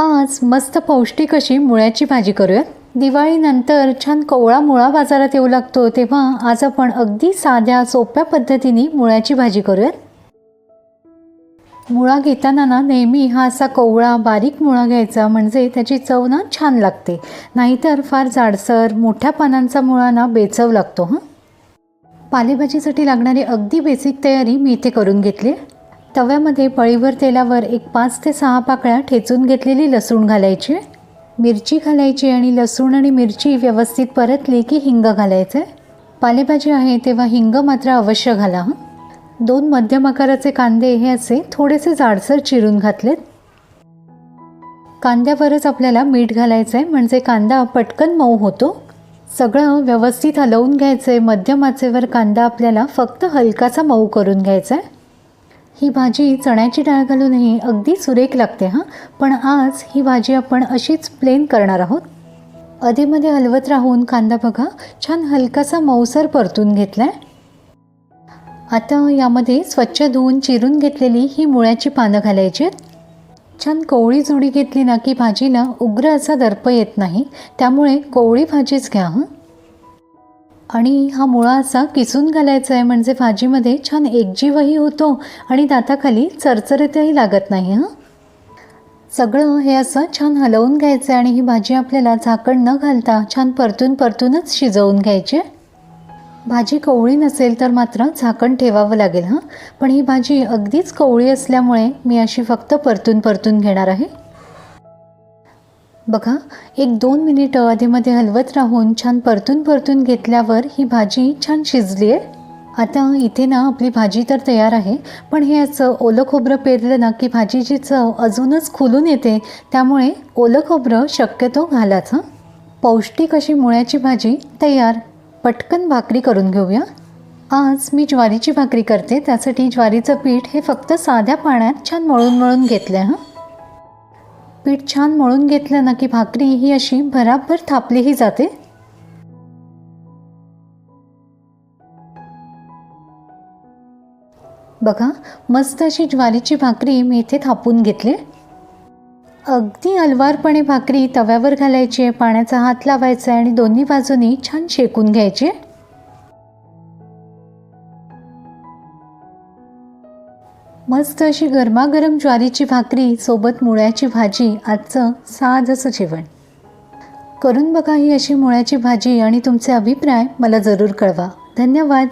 आज मस्त पौष्टिक अशी मुळ्याची भाजी करूया दिवाळीनंतर छान कोवळा मुळा बाजारात येऊ लागतो तेव्हा आज आपण अगदी साध्या सोप्या पद्धतीने मुळ्याची भाजी करूयात. मुळा घेताना ना नेहमी हा असा कोवळा बारीक मुळा घ्यायचा म्हणजे त्याची चव ना छान लागते. नाहीतर फार जाडसर मोठ्या पानांचा मुळा ना बेचव लागतो हां. पालेभाजीसाठी लागणारी अगदी बेसिक तयारी मी इथे करून घेतली तव्यामध्ये पळीवर तेलावर एक पाच ते सहा पाकळ्या ठेचून घेतलेली लसूण घालायची. मिरची घालायची आणि लसूण आणि मिरची व्यवस्थित परतली की हिंग घालायचं. आहे पालेभाजी आहे तेव्हा हिंग मात्र अवश्य घाला. हं दोन मध्यम आकाराचे कांदे हे असे थोडेसे जाडसर चिरून घातलेत. कांद्यावरच आपल्याला मीठ घालायचं आहे म्हणजे कांदा पटकन मऊ होतो. सगळं व्यवस्थित हलवून घ्यायचं आहे मध्यम आचेवर कांदा आपल्याला फक्त हलकासा मऊ करून घ्यायचा आहे ही भाजी चण्याची डाळ घालूनही अगदी सुरेख लागते हां. पण आज ही भाजी आपण अशीच प्लेन करणार आहोत. अधेमध्ये हलवत राहून कांदा बघा. छान हलकासा मऊसर परतून घेतला आहे आता यामध्ये स्वच्छ धुवून चिरून घेतलेली ही मुळ्याची पानं घालायची आहेत. छान कोवळी जोडी घेतली ना की भाजीला उग्र असा दर्प येत नाही. त्यामुळे कोवळी भाजीच घ्या हं. आणि हा मुळा असा किसून घालायचा आहे. म्हणजे भाजीमध्ये छान एकजीवही होतो आणि दाताखाली चरचरीतही लागत नाही हं? सगळं हे असं छान हलवून घ्यायचं आहे आणि ही भाजी आपल्याला झाकण न घालता छान परतून परतूनच शिजवून घ्यायची. आहे. भाजी कवळी नसेल तर मात्र झाकण ठेवावं लागेल हां? पण ही भाजी अगदीच कवळी असल्यामुळे मी अशी फक्त परतून परतून घेणार आहे. बघा एक दोन मिनिटं आधीमध्ये हलवत राहून छान परतून परतून घेतल्यावर ही भाजी छान शिजली आहे. आता इथे ना आपली भाजी तर तयार आहे पण हे असं ओलं खोबरं पेरलं ना की भाजीची चव अजूनच खुलून येते त्यामुळे ओलं खोबरं शक्यतो घालाच पौष्टिक अशी मुळ्याची भाजी तयार. पटकन भाकरी करून घेऊया. आज मी ज्वारीची भाकरी करते त्यासाठी ज्वारीचं पीठ हे फक्त साध्या पाण्यात छान मळून मळून घेतलं आहे हां. पीठ छान मळून घेतलं ना की भाकरी ही अशी भराभर थापलीही जाते. बघा मस्त अशी ज्वारीची भाकरी मी इथे थापून घेतली. अगदी अलवारपणे भाकरी तव्यावर घालायची आहे पाण्याचा हात लावायचा आहे आणि दोन्ही बाजूनी छान शेकून घ्यायची. मस्त अशी गरमागरम ज्वारीची भाकरी सोबत मुळ्याची भाजी आजचं साध जेवण. करून बघा ही अशी मुळ्याची भाजी आणि तुमचे अभिप्राय मला जरूर कळवा. धन्यवाद.